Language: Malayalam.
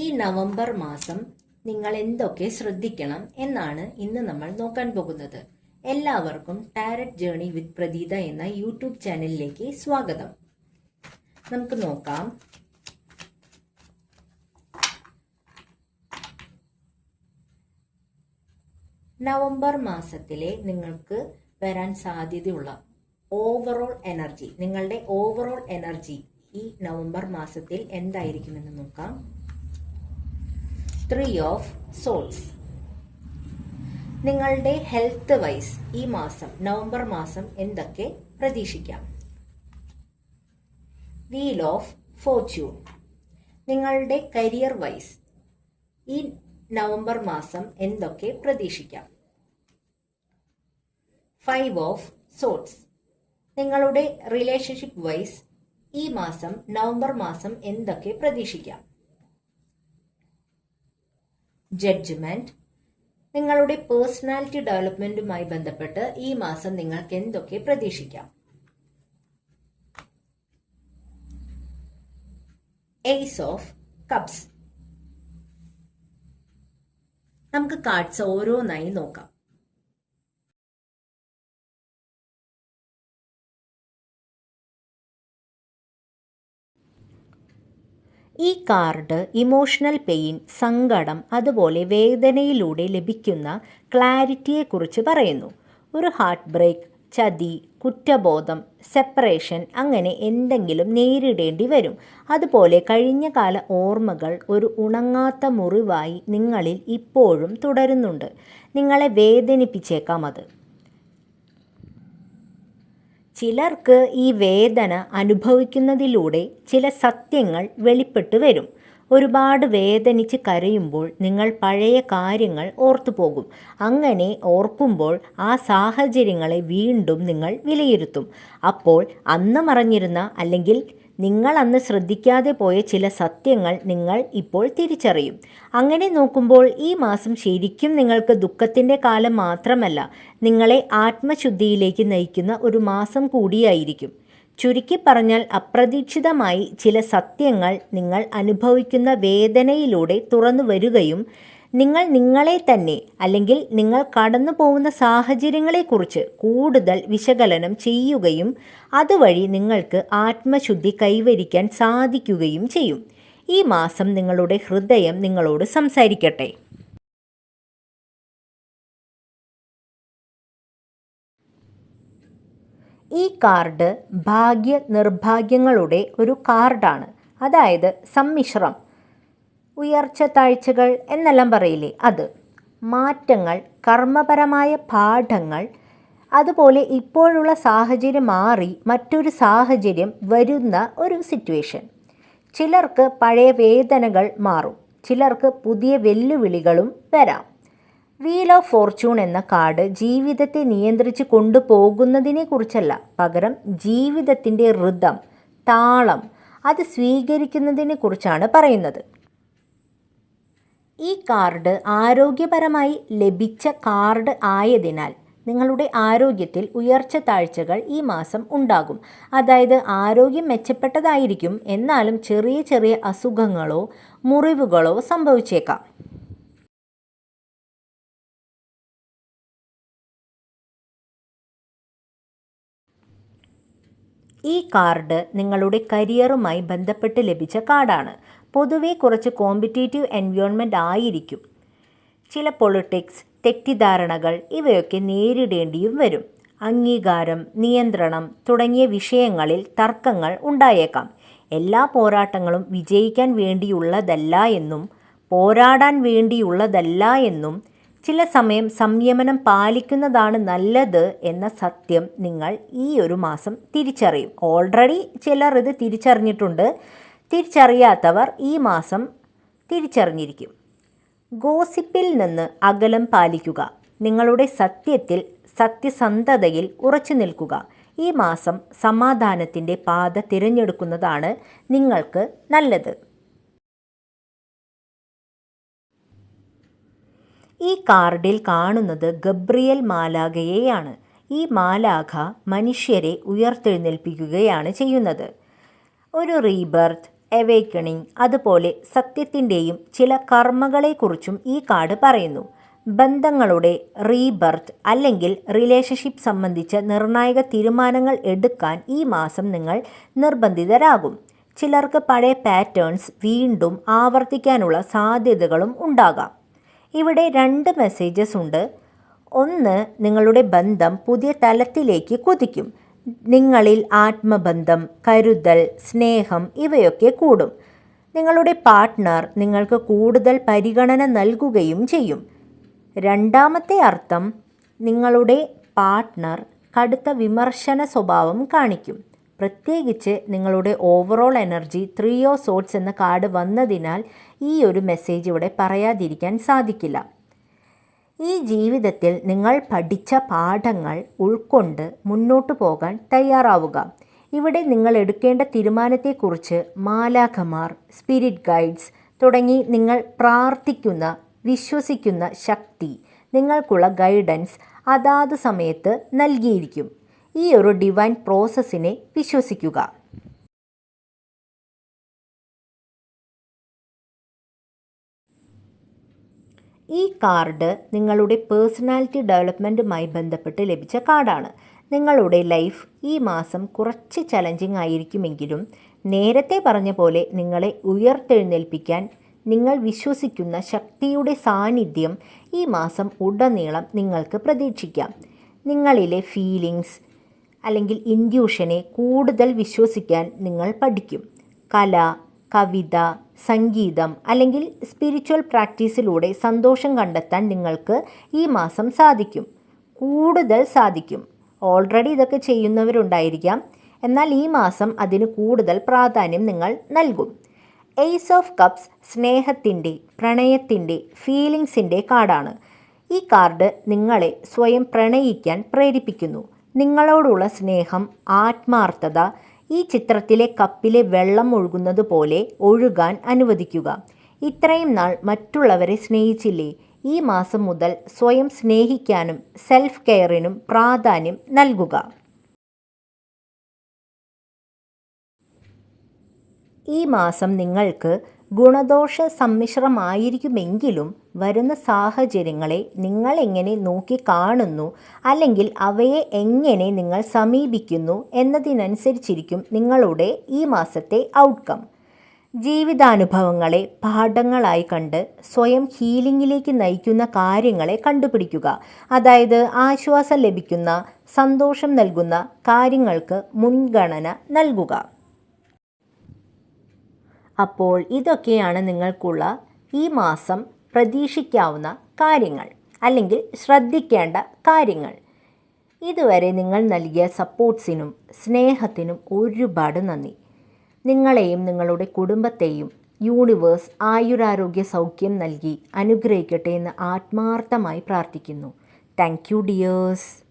ഈ നവംബർ മാസം നിങ്ങൾ എന്തൊക്കെ ശ്രദ്ധിക്കണം എന്നാണ് ഇന്ന് നമ്മൾ നോക്കാൻ പോകുന്നത്. എല്ലാവർക്കും ടാരറ്റ് ജേണി വിത്ത് പ്രതീത എന്ന യൂട്യൂബ് ചാനലിലേക്ക് സ്വാഗതം. നമുക്ക് നോക്കാം. നവംബർ മാസത്തിലെ നിങ്ങൾക്ക് വരാൻ സാധ്യതയുള്ള ഓവറോൾ എനർജി നിങ്ങളുടെ ഓവറോൾ എനർജി ഈ നവംബർ മാസത്തിൽ എന്തായിരിക്കുമെന്ന് നോക്കാം. ത്രീ ഓഫ് സോൾസ് നിങ്ങളുടെ ഹെൽത്ത് വൈസ് ഈ മാസം നവംബർ മാസം എന്തൊക്കെ പ്രതീക്ഷിക്കാം? വീൽ ഓഫ് ഫോർച്യൂൺ നിങ്ങളുടെ കരിയർ വൈസ് ഈ നവംബർ മാസം എന്തൊക്കെ പ്രതീക്ഷിക്കാം? ഫൈവ് ഓഫ് സോൾസ് നിങ്ങളുടെ റിലേഷൻഷിപ്പ് വൈസ് ഈ മാസം നവംബർ മാസം എന്തൊക്കെ പ്രതീക്ഷിക്കാം? ജഡ്ജ്മെന്റ് നിങ്ങളുടെ പേഴ്സണാലിറ്റി ഡെവലപ്മെന്റുമായി ബന്ധപ്പെട്ട് ഈ മാസം നിങ്ങൾക്ക് എന്തൊക്കെ പ്രതീക്ഷിക്കാം? എയ്സ് ഓഫ് കപ്സ് നമുക്ക് കാർഡ്സ് ഓരോന്നായി നോക്കാം. ഈ കാർഡ് ഇമോഷണൽ പെയിൻ സങ്കടം അതുപോലെ വേദനയിലൂടെ ലഭിക്കുന്ന ക്ലാരിറ്റിയെക്കുറിച്ച് പറയുന്നു. ഒരു ഹാർട്ട് ബ്രേക്ക് ചതി കുറ്റബോധം സെപ്പറേഷൻ അങ്ങനെ എന്തെങ്കിലും നേരിടേണ്ടി വരും. അതുപോലെ കഴിഞ്ഞ കാല ഓർമ്മകൾ ഒരു ഉണങ്ങാത്ത മുറിവായി നിങ്ങളിൽ ഇപ്പോഴും തുടരുന്നുണ്ട്. നിങ്ങളെ വേദനിപ്പിച്ചേക്കാം അത്. ചിലർക്ക് ഈ വേദന അനുഭവിക്കുന്നതിലൂടെ ചില സത്യങ്ങൾ വെളിപ്പെട്ടു വരും. ഒരുപാട് വേദനിച്ച് കരയുമ്പോൾ നിങ്ങൾ പഴയ കാര്യങ്ങൾ ഓർത്തു പോകും. അങ്ങനെ ഓർക്കുമ്പോൾ ആ സാഹചര്യങ്ങളെ വീണ്ടും നിങ്ങൾ വിലയിരുത്തും. അപ്പോൾ അന്ന് മറഞ്ഞിരുന്ന അല്ലെങ്കിൽ നിങ്ങൾ അന്ന് ശ്രദ്ധിക്കാതെ പോയ ചില സത്യങ്ങൾ നിങ്ങൾ ഇപ്പോൾ തിരിച്ചറിയും. അങ്ങനെ നോക്കുമ്പോൾ ഈ മാസം ശരിക്കും നിങ്ങൾക്ക് ദുഃഖത്തിന്റെ കാലം മാത്രമല്ല നിങ്ങളെ ആത്മശുദ്ധിയിലേക്ക് നയിക്കുന്ന ഒരു മാസം കൂടിയായിരിക്കും. ചുരുക്കി പറഞ്ഞാൽ അപ്രതീക്ഷിതമായി ചില സത്യങ്ങൾ നിങ്ങൾ അനുഭവിക്കുന്ന വേദനയിലൂടെ തുറന്നു വരികയും നിങ്ങൾ നിങ്ങളെ തന്നെ അല്ലെങ്കിൽ നിങ്ങൾ കടന്നു പോകുന്ന സാഹചര്യങ്ങളെക്കുറിച്ച് കൂടുതൽ വിശകലനം ചെയ്യുകയും അതുവഴി നിങ്ങൾക്ക് ആത്മശുദ്ധി കൈവരിക്കാൻ സാധിക്കുകയും ചെയ്യും. ഈ മാസം നിങ്ങളുടെ ഹൃദയം നിങ്ങളോട് സംസാരിക്കട്ടെ. ഈ കാർഡ് ഭാഗ്യ നിർഭാഗ്യങ്ങളുടെ ഒരു കാർഡാണ്. അതായത് സമ്മിശ്രം. ഉയർച്ച താഴ്ചകൾ എന്നെല്ലാം പറയില്ലേ? അത് മാറ്റങ്ങൾ കർമ്മപരമായ പാഠങ്ങൾ അതുപോലെ ഇപ്പോഴുള്ള സാഹചര്യം മാറി മറ്റൊരു സാഹചര്യം വരുന്ന ഒരു സിറ്റുവേഷൻ ചിലർക്ക് പഴയ വേദനകൾ മാറും. ചിലർക്ക് പുതിയ വെല്ലുവിളികളും വരാം. വീൽ ഓഫ് ഫോർച്യൂൺ എന്ന കാർഡ് ജീവിതത്തെ നിയന്ത്രിച്ച് കൊണ്ടുപോകുന്നതിനെ കുറിച്ചല്ല. പകരം ജീവിതത്തിന്റെ ഋതം താളം അത് സ്വീകരിക്കുന്നതിനെ കുറിച്ചാണ് പറയുന്നത്. ഈ കാർഡ് ആരോഗ്യപരമായി ലഭിച്ച കാർഡ് ആയതിനാൽ നിങ്ങളുടെ ആരോഗ്യത്തിൽ ഉയർച്ച താഴ്ചകൾ ഈ മാസം ഉണ്ടാകും. അതായത് ആരോഗ്യം മെച്ചപ്പെട്ടതായിരിക്കും എന്നാലും ചെറിയ ചെറിയ അസുഖങ്ങളോ മുറിവുകളോ സംഭവിച്ചേക്കാം. ഈ കാർഡ് നിങ്ങളുടെ കരിയറുമായി ബന്ധപ്പെട്ട് ലഭിച്ച കാർഡാണ്. പൊതുവെ കുറച്ച് കോമ്പറ്റേറ്റീവ് എൻവയോൺമെന്റ് ആയിരിക്കും. ചില പൊളിറ്റിക്സ് തെറ്റിദ്ധാരണകൾ ഇവയൊക്കെ നേരിടേണ്ടിയും വരും. അംഗീകാരം നിയന്ത്രണം തുടങ്ങിയ വിഷയങ്ങളിൽ തർക്കങ്ങൾ ഉണ്ടായേക്കാം. എല്ലാ പോരാട്ടങ്ങളും വിജയിക്കാൻ വേണ്ടിയുള്ളതല്ല എന്നും പോരാടാൻ വേണ്ടിയുള്ളതല്ല എന്നും ചില സമയം സംയമനം പാലിക്കുന്നതാണ് നല്ലത് എന്ന സത്യം നിങ്ങൾ ഈ ഒരു മാസം തിരിച്ചറിയും. ഓൾറെഡി ചിലർ ഇത് തിരിച്ചറിഞ്ഞിട്ടുണ്ട്. തിരിച്ചറിയാത്തവർ ഈ മാസം തിരിച്ചറിഞ്ഞിരിക്കും. ഗോസിപ്പിൽ നിന്ന് അകലം പാലിക്കുക. നിങ്ങളുടെ സത്യത്തിൽ സത്യസന്ധതയിൽ ഉറച്ചു നിൽക്കുക. ഈ മാസം സമാധാനത്തിന്റെ പാത തിരഞ്ഞെടുക്കുന്നതാണ് നിങ്ങൾക്ക് നല്ലത്. ഈ കാർഡിൽ കാണുന്നത് ഗബ്രിയൽ മാലാഖയെയാണ്. ഈ മാലാഖ മനുഷ്യരെ ഉയർത്തെഴുന്നേൽപ്പിക്കുകയാണ് ചെയ്യുന്നത്. ഒരു റീബർത്ത് എവേക്കണിങ് അതുപോലെ സത്യത്തിന്റെയും ചില കർമ്മകളെക്കുറിച്ചും ഈ കാർഡ് പറയുന്നു. ബന്ധങ്ങളുടെ റീബർത്ത് അല്ലെങ്കിൽ റിലേഷൻഷിപ്പ് സംബന്ധിച്ച നിർണായക തീരുമാനങ്ങൾ എടുക്കാൻ ഈ മാസം നിങ്ങൾ നിർബന്ധിതരാകും. ചിലർക്ക് പഴയ പാറ്റേൺസ് വീണ്ടും ആവർത്തിക്കാനുള്ള സാധ്യതകളും ഉണ്ടാകാം. ഇവിടെ രണ്ട് മെസ്സേജസ് ഉണ്ട്. ഒന്ന് നിങ്ങളുടെ ബന്ധം പുതിയ തലത്തിലേക്ക് കുതിക്കും. നിങ്ങളിൽ ആത്മബന്ധം കരുതൽ സ്നേഹം ഇവയൊക്കെ കൂടും. നിങ്ങളുടെ പാർട്ട്ണർ നിങ്ങൾക്ക് കൂടുതൽ പരിഗണന നൽകുകയും ചെയ്യും. രണ്ടാമത്തെ അർത്ഥം നിങ്ങളുടെ പാർട്ട്ണർ കടുത്ത വിമർശന സ്വഭാവം കാണിക്കും. പ്രത്യേകിച്ച് നിങ്ങളുടെ overall energy three of swords എന്ന കാർഡ് വന്നതിനാൽ ഈ ഒരു മെസ്സേജ് ഇവിടെ പറയാതിരിക്കാൻ സാധിക്കില്ല. ഈ ജീവിതത്തിൽ നിങ്ങൾ പഠിച്ച പാഠങ്ങൾ ഉൾക്കൊണ്ട് മുന്നോട്ട് പോകാൻ തയ്യാറാവുക. ഇവിടെ നിങ്ങൾ എടുക്കേണ്ട തീരുമാനത്തെക്കുറിച്ച് മാലാഖമാർ സ്പിരിറ്റ് ഗൈഡ്സ് തുടങ്ങി നിങ്ങൾ പ്രാർത്ഥിക്കുന്ന വിശ്വസിക്കുന്ന ശക്തി നിങ്ങൾക്കുള്ള ഗൈഡൻസ് അതാത് സമയത്ത് നൽകിയിരിക്കും. ഈ ഒരു ഡിവൈൻ പ്രോസസ്സിനെ വിശ്വസിക്കുക. ഈ കാർഡ് നിങ്ങളുടെ പേഴ്സണാലിറ്റി ഡെവലപ്മെന്റുമായി ബന്ധപ്പെട്ട് ലഭിച്ച കാർഡാണ്. നിങ്ങളുടെ ലൈഫ് ഈ മാസം കുറച്ച് ചലഞ്ചിങ് ആയിരിക്കുമെങ്കിലും നേരത്തെ പറഞ്ഞ പോലെ നിങ്ങളെ ഉയർത്തെഴുന്നേൽപ്പിക്കാൻ നിങ്ങൾ വിശ്വസിക്കുന്ന ശക്തിയുടെ സാന്നിധ്യം ഈ മാസം ഉടനീളം നിങ്ങൾക്ക് പ്രതീക്ഷിക്കാം. നിങ്ങളിലെ ഫീലിങ്സ് അല്ലെങ്കിൽ ഇൻഡ്യൂഷനെ കൂടുതൽ വിശ്വസിക്കാൻ നിങ്ങൾ പഠിക്കും. കല കവിത സംഗീതം അല്ലെങ്കിൽ സ്പിരിച്വൽ പ്രാക്ടീസിലൂടെ സന്തോഷം കണ്ടെത്താൻ നിങ്ങൾക്ക് ഈ മാസം സാധിക്കും. കൂടുതൽ സാധിക്കും. ഓൾറെഡി ഇതൊക്കെ ചെയ്യുന്നവരുണ്ടായിരിക്കാം. എന്നാൽ ഈ മാസം അതിന് കൂടുതൽ പ്രാധാന്യം നിങ്ങൾ നൽകും. എയ്സ് ഓഫ് കപ്സ് സ്നേഹത്തിന്റെ പ്രണയത്തിന്റെ ഫീലിംഗ്സിന്റെ കാർഡാണ്. ഈ കാർഡ് നിങ്ങളെ സ്വയം പ്രണയിക്കാൻ പ്രേരിപ്പിക്കുന്നു. നിങ്ങളോടുള്ള സ്നേഹം ആത്മാർത്ഥത ഈ ചിത്രത്തിലെ കപ്പിലെ വെള്ളം ഒഴുകുന്നത് പോലെ ഒഴുകാൻ അനുവദിക്കുക. ഇത്രയും നാൾ മറ്റുള്ളവരെ സ്നേഹിച്ചില്ലേ? ഈ മാസം മുതൽ സ്വയം സ്നേഹിക്കാനും സെൽഫ് കെയറിനും പ്രാധാന്യം നൽകുക. ഈ മാസം നിങ്ങൾക്ക് ഗുണദോഷ സമ്മിശ്രമായിരിക്കുമെങ്കിലും വരുന്ന സാഹചര്യങ്ങളെ നിങ്ങൾ എങ്ങനെ നോക്കി കാണുന്നു അല്ലെങ്കിൽ അവയെ എങ്ങനെ നിങ്ങൾ സമീപിക്കുന്നു എന്നതിനനുസരിച്ചിരിക്കും നിങ്ങളുടെ ഈ മാസത്തെ ഔട്ട്കം ജീവിതാനുഭവങ്ങളെ പാഠങ്ങളായി കണ്ട് സ്വയം ഹീലിംഗിലേക്ക് നയിക്കുന്ന കാര്യങ്ങളെ കണ്ടുപിടിക്കുക. അതായത് ആശ്വാസം ലഭിക്കുന്ന സന്തോഷം നൽകുന്ന കാര്യങ്ങൾക്ക് മുൻഗണന നൽകുക. അപ്പോൾ ഇതൊക്കെയാണ് നിങ്ങൾക്കുള്ള ഈ മാസം പ്രതീക്ഷിക്കാവുന്ന കാര്യങ്ങൾ അല്ലെങ്കിൽ ശ്രദ്ധിക്കേണ്ട കാര്യങ്ങൾ. ഇതുവരെ നിങ്ങൾ നൽകിയ സപ്പോർട്ട്സിനും സ്നേഹത്തിനും ഒരുപാട് നന്ദി. നിങ്ങളെയും നിങ്ങളുടെ കുടുംബത്തെയും യൂണിവേഴ്സ് ആയുരാരോഗ്യ സൗഖ്യം നൽകി അനുഗ്രഹിക്കട്ടെ എന്ന് ആത്മാർത്ഥമായി പ്രാർത്ഥിക്കുന്നു. Thank you dears.